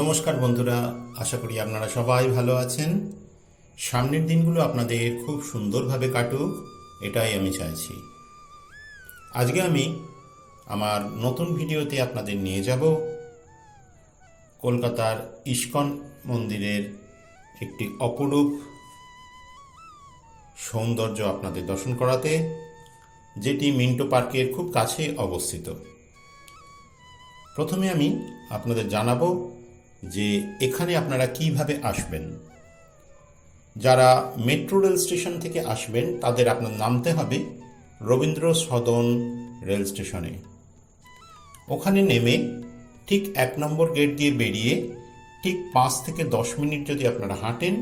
নমস্কার বন্ধুরা, আশা করি আপনারা সবাই ভালো আছেন। সামনের দিনগুলো আপনাদের খুব সুন্দরভাবে কাটুক, এটাই আমি চাইছি। আজকে আমি আমার নতুন ভিডিওতে আপনাদের নিয়ে যাব কলকাতার ইস্কন মন্দিরের একটি অপরূপ সৌন্দর্য আপনাদের দর্শন করাতে, যেটি মিন্টো পার্কের খুব কাছে অবস্থিত। প্রথমে আমি আপনাদের জানাব যে এখানে আপনারা কীভাবে আসবেন। যারা মেট্রো রেল স্টেশন থেকে আসবেন, তাদের আপনার নামতে হবে রবীন্দ্র সদন রেল স্টেশনে। ওখানে নেমে ঠিক এক নম্বর গেট দিয়ে বেরিয়ে ঠিক পাঁচ থেকে দশ মিনিট যদি আপনারা হাঁটেন,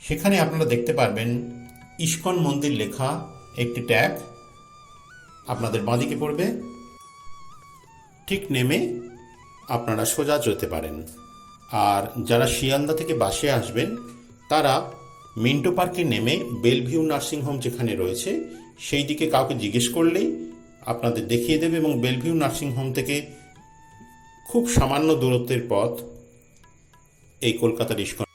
সেখানে আপনারা দেখতে পারবেন ইস্কন মন্দির লেখা একটি ট্যাগ। আপনাদের বাঁদিকে পড়বে। ঠিক নেমে আপনারা সোজা যেতে পারেন। আর যারা শিয়ালদা থেকে বাসে আসবেন, তারা মিন্টো পার্কে নেমে বেলভিউ নার্সিংহোম যেখানে রয়েছে সেই দিকে কাউকে জিজ্ঞেস করলেই আপনাদের দেখিয়ে দেবে এবং বেলভিউ নার্সিংহোম থেকে খুব সামান্য দূরত্বের পথ এই কলকাতার ইস্কন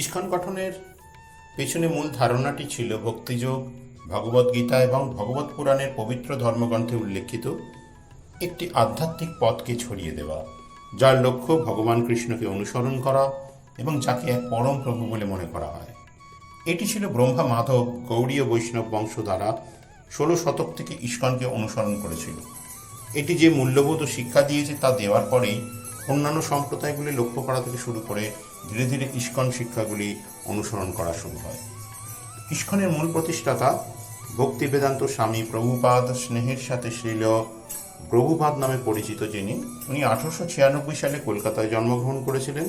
ইস্কন গঠনের পেছনে মূল ধারণাটি ছিল ভক্তিযোগ ভগবদ্গীতা এবং ভগবত পুরাণের পবিত্র ধর্মগ্রন্থে উল্লেখিত একটি আধ্যাত্মিক পথকে ছড়িয়ে দেওয়া, যার লক্ষ্য ভগবান কৃষ্ণকে অনুসরণ করা এবং যাকে এক পরম প্রভু বলে মনে করা হয়। এটি ছিল ব্রহ্মা মাধব গৌড়ীয় বৈষ্ণব বংশ দ্বারা ষোলো শতক থেকে ইস্কনকে অনুসরণ করেছিল। এটি যে মূল্যবোধ শিক্ষা দিয়েছে তা দেওয়ার পরেই অন্যান্য সম্প্রদায়গুলি লক্ষ্য করা থেকে শুরু করে ধীরে ধীরে ইস্কন শিক্ষাগুলি অনুসরণ করা শুরু হয়। ইস্কনের মূল প্রতিষ্ঠাতা ভক্তি বেদান্ত স্বামী প্রভুপাদ স্নেহের সাথে শ্রীল প্রভুপাদ নামে পরিচিত যিনি, উনি আঠারোশো ছিয়ানব্বই সালে কলকাতায় জন্মগ্রহণ করেছিলেন।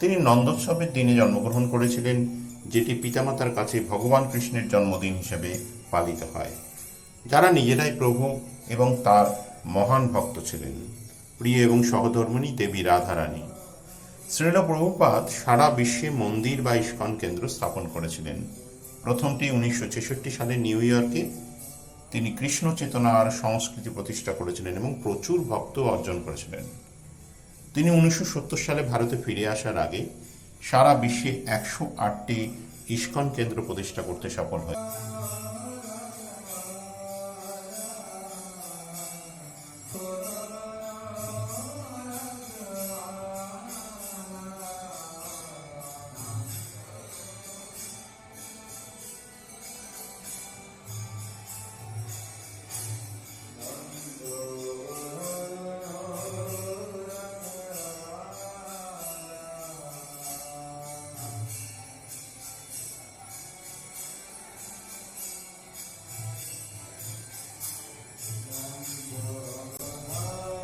তিনি নন্দোৎসবের দিনে জন্মগ্রহণ করেছিলেন, যেটি পিতামাতার কাছে ভগবান কৃষ্ণের জন্মদিন হিসেবে পালিত হয়। যারা নিজেরাই প্রভু এবং তার মহান ভক্ত ছিলেন। প্রিয় এবং সহধর্মিণী দেবী রাধারানী। শ্রীল প্রভুপাত সারা বিশ্বে মন্দির বা ইস্কন কেন্দ্র স্থাপন করেছিলেন। প্রথমটি উনিশশো ছেষট্টি সালে নিউ ইয়র্কে। তিনি কৃষ্ণ চেতনার সংস্কৃতি প্রতিষ্ঠা করেছিলেন এবং প্রচুর ভক্ত অর্জন করেছিলেন। তিনি উনিশশো সত্তর সালে ভারতে ফিরে আসার আগে সারা বিশ্বে একশো আটটি ইস্কন কেন্দ্র প্রতিষ্ঠা করতে সফল হয়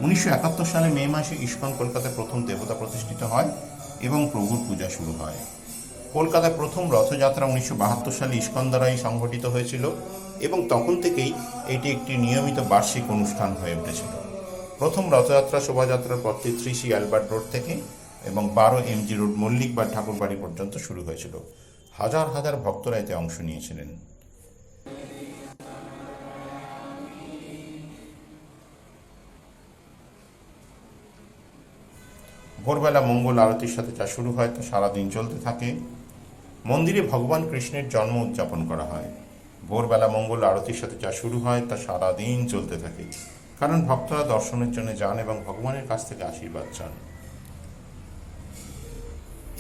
উনিশশো একাত্তর সালে মে মাসে ইস্কন কলকাতায় প্রথম দেবতা প্রতিষ্ঠিত হয় এবং প্রভুর পূজা শুরু হয়। কলকাতায় প্রথম রথযাত্রা উনিশশো বাহাত্তর সালে ইস্কন দ্বারাই সংগঠিত হয়েছিল এবং তখন থেকেই এটি একটি নিয়মিত বার্ষিক অনুষ্ঠান হয়ে উঠেছিল। প্রথম রথযাত্রা শোভাযাত্রার পথটি শ্রী শ্রী অ্যালবার্ট রোড থেকে এবং বারো এমজি রোড মল্লিক বা ঠাকুরবাড়ি পর্যন্ত শুরু হয়েছিল। হাজার হাজার ভক্তরা এতে অংশ নিয়েছিলেন। ভোরবেলা মঙ্গল আরতির সাথে যা শুরু হয় তা সারাদিন চলতে থাকে। মন্দিরে ভগবান কৃষ্ণের জন্ম উদযাপন করা হয়। ভোরবেলা মঙ্গল আরতির সাথে যা শুরু হয় তা সারাদিন চলতে থাকে। কারণ ভক্তরা দর্শনের জন্য যান এবং ভগবানের কাছ থেকে আশীর্বাদ চান।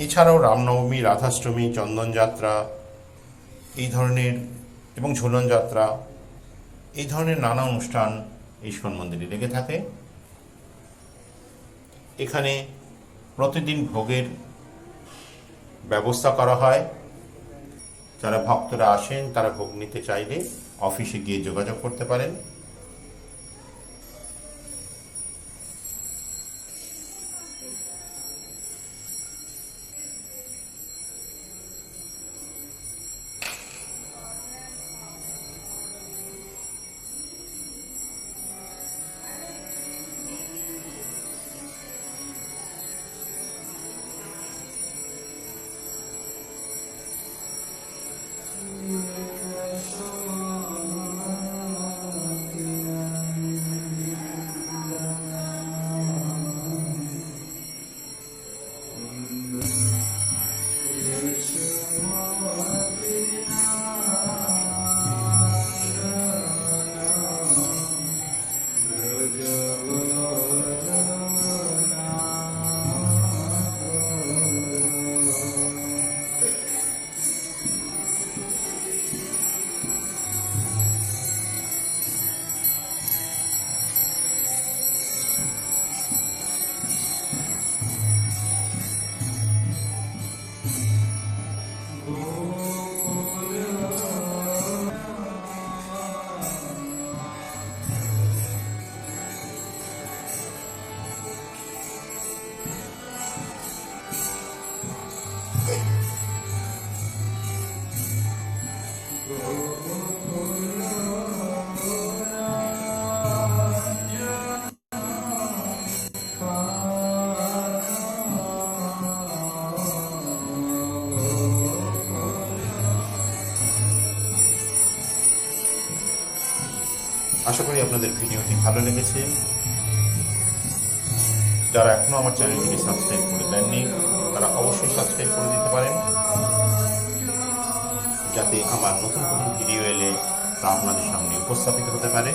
এছাড়াও রামনবমী, রাধাষ্টমী, চন্দনযাত্রা এই ধরনের এবং ঝুলন যাত্রা এই ধরনের নানা অনুষ্ঠান ইস্কন মন্দিরে লেগে থাকে। এখানে প্রতিদিন ভোগের ব্যবস্থা করা হয়। যারা ভক্তরা আসেন, তারা ভোগ নিতে চাইলে অফিসে গিয়ে যোগাযোগ করতে পারেন। আশা করি আপনাদের ভিডিওটি ভালো লেগেছে। যারা এখনও আমার চ্যানেলটিকে সাবস্ক্রাইব করে দেননি, তারা অবশ্যই সাবস্ক্রাইব করে দিতে পারেন। যাতে আমার নতুন কোনো ভিডিও এলে তা আপনাদের সামনে উপস্থাপিত হতে পারে।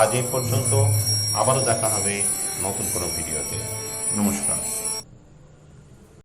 আজ এই পর্যন্ত আবারও দেখা হবে নতুন কোনো ভিডিওতে। নমস্কার।